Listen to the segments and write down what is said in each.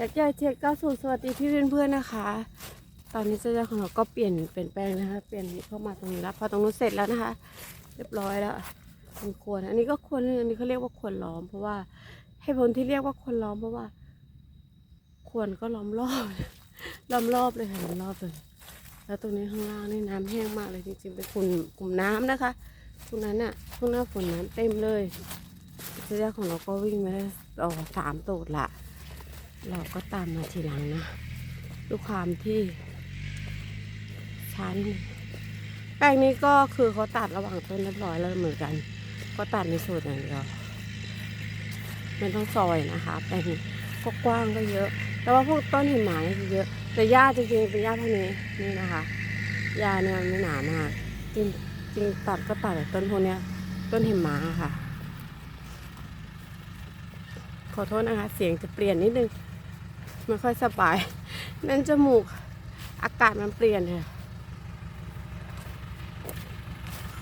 อยากจะเช็คก้าสู่สวัสดีพี่เพื่อนๆนนะคะ ตอนนี้เสื้อของเราก็เปลี่ยนเปลี่ยนแปลงนะคะ เปลี่ยนเข้ามาตรงนี้แล้วพอตรงนู้นเสร็จแล้วนะคะ เรียบร้อยแล้วมันควรอันนี้ก็ควรอันนี้เขาเรียกว่าควรล้อม เพราะว่าให้ผลที่เรียกว่าควรล้อมเพราะว่า ควรก็ล้อมรอบล้อมรอบเลยค่ะล้อมรอบเลย แล้วตรงนี้ข้างล่างนี่น้ำแห้งมากเลยจริงๆเป็นกลุ่มกลุ่มน้ำนะคะตรงนั้นน่ะช่วงหน้าฝนน้ำเต็มเลยเสื้อของเราก็วิ่งมาได้อ๋อสามตูดละ เราก็ตามมาทีหลังนะด้วยความที่ชั้นงแปลงนี้ก็คือเขาตัดระหว่างต้นเรียบร้อยแล้วเหมือนกัน ก็ตัดในส่วนอย่างเดียวไม่ต้องซอยนะคะแปลงนี้ก็กว้างก็เยอะ แต่ว่าพวกต้นหิมะนี่เยอะ แต่หญ้าจริงๆเป็นหญ้าเท่านี้นี่นะคะหญ้าเนี่ยมันไม่หนามากจริงจริงตัดก็ตัดแต่ต้นพวกเนี้ยต้นหิมะอะค่ะ ขอโทษนะคะ เสียงจะเปลี่ยนนิดนึง ไม่ค่อยสบาย นั่นจมูก อากาศมันเปลี่ยนค่ะ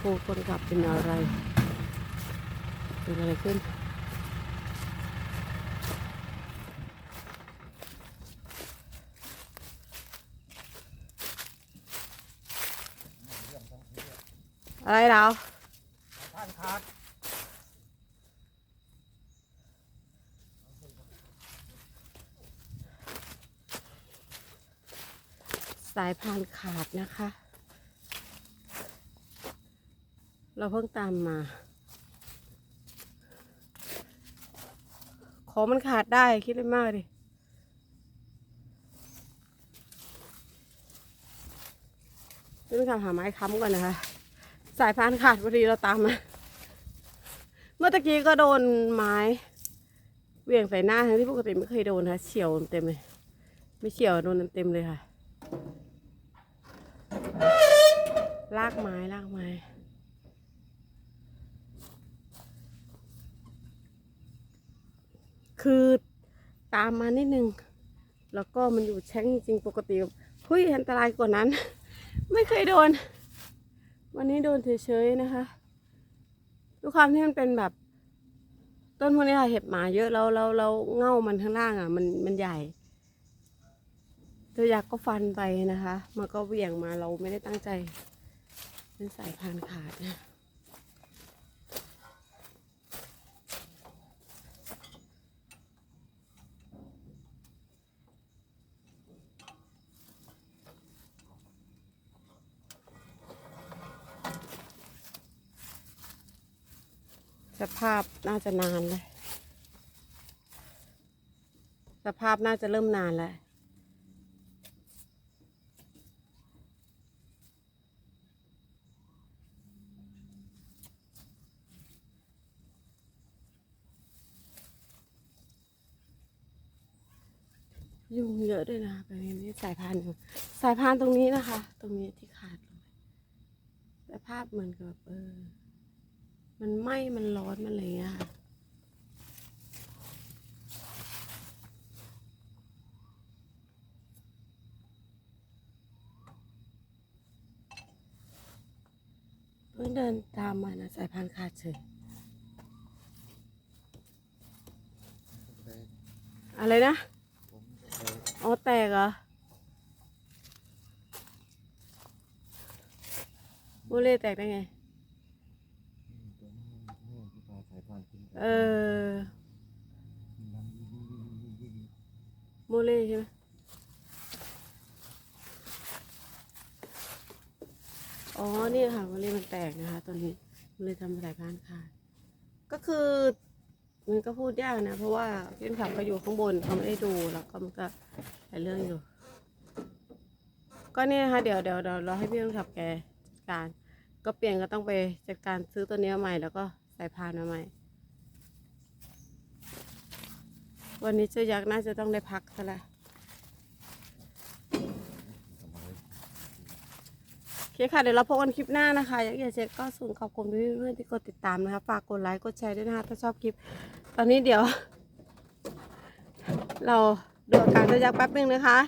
ครูคนขับเป็นอะไรเป็นอะไรขึ้น อะไรเราท่านครับ สายพานขาดนะคะ เราเพิ่งตามมา ของมันขาดได้คิดเลยมากดิต้องทำหาไม้ค้ำก่อนนะคะ สายพานขาดพอดีเราตามมา เมื่อตะกี้ก็โดนไม้เหวี่ยงใส่หน้าทั้งที่ปกติไม่เคยโดนนะคะเฉียวเต็มเลย ไม่เฉียวโดนเต็มเลยค่ะ ลากไม้ลากไม้คือตามมานิดนึง แล้วก็มันอยู่แช่งจริงปกติเฮ้ยอันตรายกว่านั้น ไม่เคยโดน วันนี้โดนเฉยๆนะคะด้วยความที่มันเป็นแบบ ต้นพวกนี้ค่ะเห็บหมาเยอะแล้วแล้วแล้วเง่ามันข้างล่างอะ มันมันใหญ่ ตัวยักษ์ก็ฟันไปนะคะ มันก็เหวี่ยงมาเราไม่ได้ตั้งใจ เป็นสายพานขาดนะสภาพน่าจะนานเลย สภาพน่าจะเริ่มนานแล้ว ยุงเยอะด้วยนะคะแบบนี้สายพานอยู่สายพานตรงนี้นะคะ ตรงนี้ที่ขาดลงไปสภาพเหมือนกับเออ มันไหม้มันร้อนมันอะไรอย่างเงี้ยค่ะเพิ่งเดินตามมานะสายพานขาดเฉยอะไรนะ อ๋อแตกเหรอโมเล่แตกได้ไง เออโมเล่ใช่ไหมอ๋อ นี่ค่ะโมเล่มันแตกนะคะตอนนี้มันเลยทำสายพานขาดก็คือ มันก็พูดยากนะ เพราะว่าเพื่อนขับเขาอยู่ข้างบนเขาไม่ได้ดูแล้วก็มันก็หลายเรื่องอยู่ ก็เนี่ยนะคะเดี๋ยวเดี๋ยวเดี๋ยวเราให้พี่อนขับแกจัดการ ก็เปลี่ยนก็ต้องไปจัดการซื้อตัวเนี้ยใหม่ แล้วก็ใส่พานมาใหม่ วันนี้เจ้ายักษ์น่าจะต้องได้พักซะแล้วโอ เคค่ะ เดี๋ยวเราพบกันคลิปหน้านะคะ อยากจะเช็คก็สูงขอบคุณเพื่อนๆที่กดติดตามนะคะ ฝากกดไลค์ กดแชร์ด้วยนะคะ ถ้าชอบคลิป ตอนนี้เดี๋ยว เราดูอาการเจ้ายักษ์แป๊บนึงนะคะ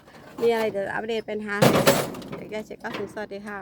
มีอะไรเดี๋ยวอัปเดตเป็นฮะอยากจะเช็คก็สูงสวัสดีค่ะ